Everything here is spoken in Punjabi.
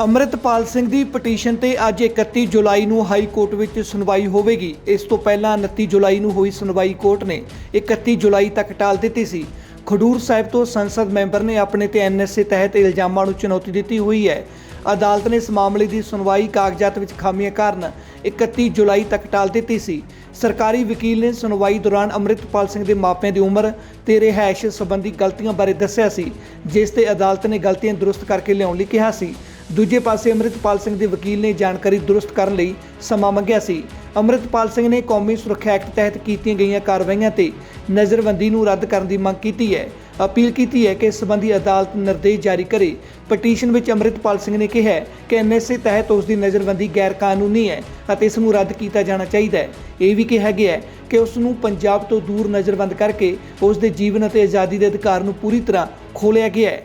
ਅੰਮ੍ਰਿਤਪਾਲ ਸਿੰਘ ਦੀ ਪਟੀਸ਼ਨ ਤੇ ਅੱਜ 31 ਜੁਲਾਈ ਨੂੰ ਹਾਈ ਕੋਰਟ ਵਿੱਚ ਸੁਣਵਾਈ ਹੋਵੇਗੀ। ਇਸ ਤੋਂ ਪਹਿਲਾਂ 29 ਜੁਲਾਈ ਨੂੰ ਹੋਈ ਸੁਣਵਾਈ ਕੋਰਟ ਨੇ 31 ਜੁਲਾਈ ਤੱਕ ਟਾਲ ਦਿੱਤੀ ਸੀ। ਖਡੂਰ ਸਾਹਿਬ ਤੋਂ ਸੰਸਦ ਮੈਂਬਰ ਨੇ ਆਪਣੇ ਤੇ ਐਨਐਸਏ ਤਹਿਤ ਇਲਜ਼ਾਮਾਂ ਨੂੰ ਚੁਣੌਤੀ ਦਿੱਤੀ ਹੋਈ ਹੈ। ਅਦਾਲਤ ਨੇ ਇਸ ਮਾਮਲੇ ਦੀ ਸੁਣਵਾਈ ਕਾਗਜ਼ਾਤ ਵਿੱਚ ਖਾਮੀਆਂ ਕਾਰਨ 31 ਜੁਲਾਈ ਤੱਕ ਟਾਲ ਦਿੱਤੀ ਸੀ। ਸਰਕਾਰੀ ਵਕੀਲ ਨੇ ਸੁਣਵਾਈ ਦੌਰਾਨ ਅੰਮ੍ਰਿਤਪਾਲ ਸਿੰਘ ਦੇ ਮਾਪਿਆਂ ਦੀ ਉਮਰ ਤੇ ਰਿਹਾਇਸ਼ ਸੰਬੰਧੀ ਗਲਤੀਆਂ ਬਾਰੇ ਦੱਸਿਆ ਸੀ, ਜਿਸ ਤੇ ਅਦਾਲਤ ਨੇ ਗਲਤੀਆਂ ਦਰੁਸਤ ਕਰਕੇ ਲਿਆਉਣ ਲਈ ਕਿਹਾ ਸੀ। ਦੂਜੇ ਪਾਸੇ ਅੰਮ੍ਰਿਤਪਾਲ ਸਿੰਘ ਦੇ ਵਕੀਲ ਨੇ ਜਾਣਕਾਰੀ ਦਰੁਸਤ ਕਰਨ ਲਈ ਸਮਾਂ ਮੰਗਿਆ ਸੀ। ਅੰਮ੍ਰਿਤਪਾਲ ਸਿੰਘ ਨੇ ਕੌਮੀ ਸੁਰੱਖਿਆ ਐਕਟ ਤਹਿਤ ਕੀਤੀਆਂ ਗਈਆਂ ਕਾਰਵਾਈਆਂ ਤੇ ਨਜ਼ਰਬੰਦੀ ਨੂੰ ਰੱਦ ਕਰਨ ਦੀ ਮੰਗ ਕੀਤੀ ਹੈ। ਅਪੀਲ ਕੀਤੀ ਹੈ ਕਿ ਇਸ ਸੰਬੰਧੀ ਅਦਾਲਤ ਨਿਰਦੇਸ਼ ਜਾਰੀ ਕਰੇ। ਪਟੀਸ਼ਨ ਵਿੱਚ ਅੰਮ੍ਰਿਤਪਾਲ ਸਿੰਘ ਨੇ ਕਿਹਾ ਹੈ ਕਿ ਐਨਐਸਏ ਤਹਿਤ ਉਸ ਦੀ ਨਜ਼ਰਬੰਦੀ ਗੈਰ ਕਾਨੂੰਨੀ ਹੈ ਅਤੇ ਇਸ ਨੂੰ ਰੱਦ ਕੀਤਾ ਜਾਣਾ ਚਾਹੀਦਾ ਹੈ। ਇਹ ਵੀ ਕਿਹਾ ਗਿਆ ਹੈ ਕਿ ਉਸ ਨੂੰ ਪੰਜਾਬ ਤੋਂ ਦੂਰ ਨਜ਼ਰਬੰਦ ਕਰਕੇ ਉਸ ਦੇ ਜੀਵਨ ਅਤੇ ਆਜ਼ਾਦੀ ਦੇ ਅਧਿਕਾਰ ਨੂੰ ਪੂਰੀ ਤਰ੍ਹਾਂ ਖੋਲ੍ਹਿਆ ਗਿਆ ਹੈ।